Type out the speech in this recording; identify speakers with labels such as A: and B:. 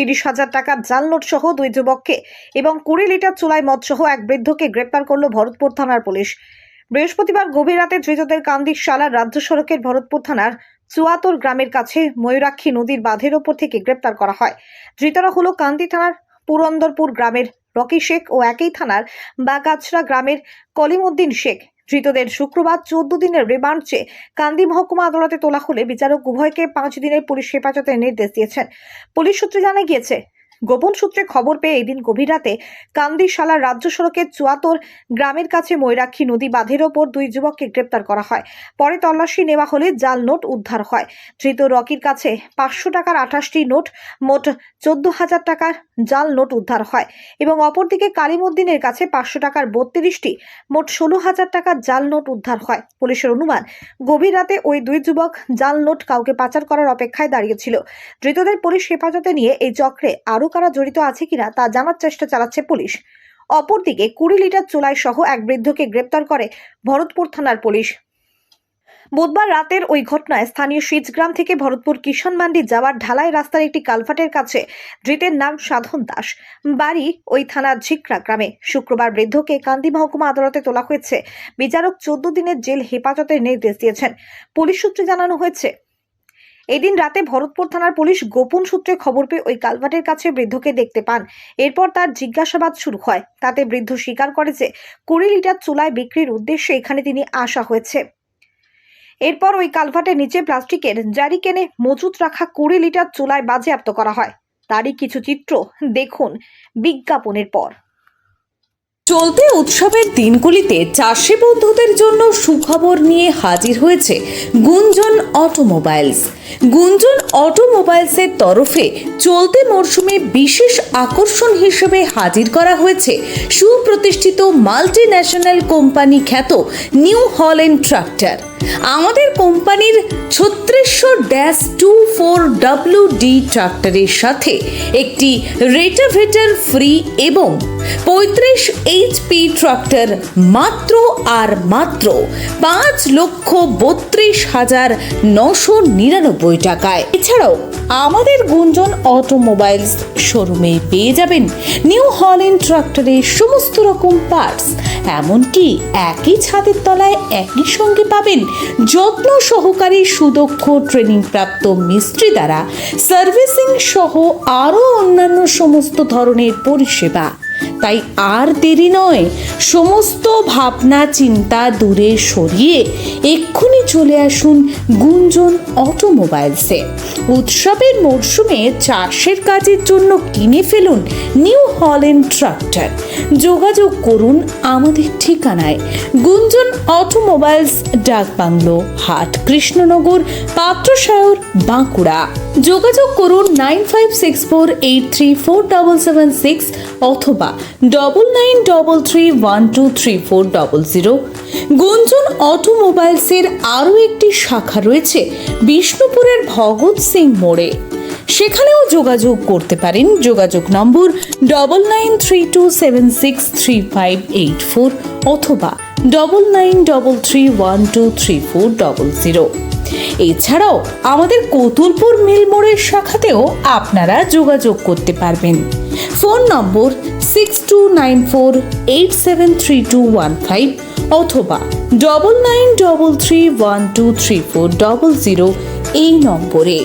A: তিরিশ হাজার টাকা জাল নোট সহ দুই যুবককে এবং কুড়ি লিটার চুলাই মদ সহ এক বৃদ্ধকে গ্রেপ্তার করল ভরতপুর থানার পুলিশ। বৃহস্পতিবার গভীর রাতে ধৃতদের কান্দির শালার রাজ্য সড়কের ভরতপুর থানার চুয়াতর গ্রামের কাছে ময়ূরাক্ষী নদীর বাঁধের ওপর থেকে গ্রেপ্তার করা হয়। ধৃতরা হলো কান্দি থানার পুরন্দরপুর গ্রামের রকি শেখ ও একই থানার বাগাছড়া গ্রামের কলিমউদ্দিন শেখ। ধৃতদের শুক্রবার চোদ্দ দিনের রিমান্ড চেয়ে কান্দি মহকুমা আদালতে তোলা হলে বিচারক উভয়কে পাঁচ দিনের পুলিশ হেফাজতের নির্দেশ দিয়েছেন। পুলিশ সূত্রে জানা গিয়েছে গোপন সূত্রে খবর পেয়ে এদিন গভীর রাতে কান্দিশালা রাজ্য সড়কের চুয়াতর গ্রামের কাছে ময়ূরাক্ষী নদী বাঁধের ওপর দুই যুবককে গ্রেপ্তার করা হয়। পরে তল্লাশি নেওয়া হলে জাল নোট উদ্ধার হয়। ধৃত রকির কাছে পাঁচশো টাকার আঠাশটি নোট, মোট চোদ্দ হাজার টাকার জাল নোট উদ্ধার হয় এবং অপরদিকে কালিমুদ্দিনের কাছে পাঁচশো টাকার বত্রিশটি, মোট ষোলো হাজার টাকার জাল নোট উদ্ধার হয়। পুলিশের অনুমান, গভীর রাতে ওই দুই যুবক জাল নোট কাউকে পাচার করার অপেক্ষায় দাঁড়িয়েছিল। ধৃতদের পুলিশ হেফাজতে নিয়ে এই চক্রে আরও কারা জড়িত আছে কিনা তা জানার চেষ্টা চালাচ্ছে পুলিশ। অপরদিকে কুড়ি লিটার চোলাই সহ এক বৃদ্ধকে গ্রেপ্তার করে ভরতপুর থানার পুলিশ। বুধবার রাতের ওই ঘটনায় স্থানীয় সিজগ্রাম থেকে ভরতপুর কিষণ মান্ডি যাওয়ার ঢালাই রাস্তার একটি কালভার্টের কাছে ধৃতের নাম সাধন দাস। বাড়ি ওই থানার ঝিকরা গ্রামে। শুক্রবার বৃদ্ধকে কান্দি মহকুমা আদালতে তোলা হয়েছে। বিচারক চোদ্দ দিনের জেল হেফাজতের নির্দেশ দিয়েছেন। পুলিশ সূত্রে জানানো হয়েছে এদিন রাতে ভরতপুর থানার পুলিশ গোপন সূত্রে খবর পেয়ে ওই কালভার্টের কাছে বৃদ্ধকে দেখতে পান। এরপর তার জিজ্ঞাসাবাদ শুরু হয়। তাতে বৃদ্ধ স্বীকার করে যে কুড়ি লিটার চুলায় বিক্রির উদ্দেশ্যে এখানে তিনি আসা হয়েছে। এরপর ওই কালভার্টের নিচে প্লাস্টিকের জারি কেনে মজুত রাখা কুড়ি লিটার চুলায় বাজেয়াপ্ত করা হয়। তারই কিছু চিত্র দেখুন বিজ্ঞাপনের পর।
B: চলতি উৎসবের দিনগুলিতে চাষি বন্ধুদের জন্য সুখবর নিয়ে হাজির হয়েছে গুঞ্জন অটোমোবাইলস। গুঞ্জন অটোমোবাইলসের তরফে চলতি মরশুমে বিশেষ আকর্ষণ হিসেবে হাজির করা হয়েছে সুপ্রতিষ্ঠিত মাল্টি ন্যাশনাল কোম্পানি খ্যাত নিউ হল্যান্ড ট্রাক্টর। আমাদের কোম্পানির ছত্রিশশো dash two four W D ট্রাক্টরের সাথে একটি রেটাভেটার ফ্রি এবং পঁয়ত্রিশ এইচপি ট্রাক্টর মাত্র আর মাত্র পাঁচ লক্ষ বত্রিশ হাজার নশো নিরানব্বই টাকায়। এছাড়াও আমাদের গুঞ্জন অটোমোবাইলস শোরুমে পেয়ে যাবেন নিউ হল্যান্ড ট্রাক্টরের সমস্ত রকম পার্টস এমনকি একই ছাদের তলায় একই সঙ্গে পাবেন যত্ন সহকারী সুদক্ষ ট্রেনিং প্রাপ্ত মিস্ত্রি দ্বারা সার্ভিসিং সহ আরও অন্যান্য সমস্ত ধরনের পরিষেবা। তাই আর দেরি নয়। সমস্ত ভাবনা চিন্তা দূরে সরিয়ে এক্ষুনি চলে আসুন গুঞ্জন অটোমোবাইলসে। উৎসবের মরশুমে চাষের কাজের জন্য কিনে ফেলুন নিউ হল্যান্ড ট্রাক্টর। যোগাযোগ করুন আমাদের ঠিকানায়। গুঞ্জন অটোমোবাইলস ডাকবাংলো হাট, কৃষ্ণনগর, পাত্রসায়র, বাঁকুড়া। যোগাযোগ করুন nine five six four eight three four double seven six অথবা double nine double three one two three four double zero Gunjan অটোমোবাইলসের আরও একটি শাখা রয়েছে বিষ্ণুপুরের ভগৎ সিং মোড়ে। সেখানেও যোগাযোগ করতে পারেন। যোগাযোগ নম্বর double nine three two seven six three five eight four অথবা double nine double three one two three four double zero এছাড়াও আমাদের কতুলপুর মিল মোড়ের শাখাতেও আপনারা যোগাযোগ করতে পারবেন। ফোন নম্বর six two nine four eight seven three two one five অথবা double nine double three one two three four double zero এই নম্বরে।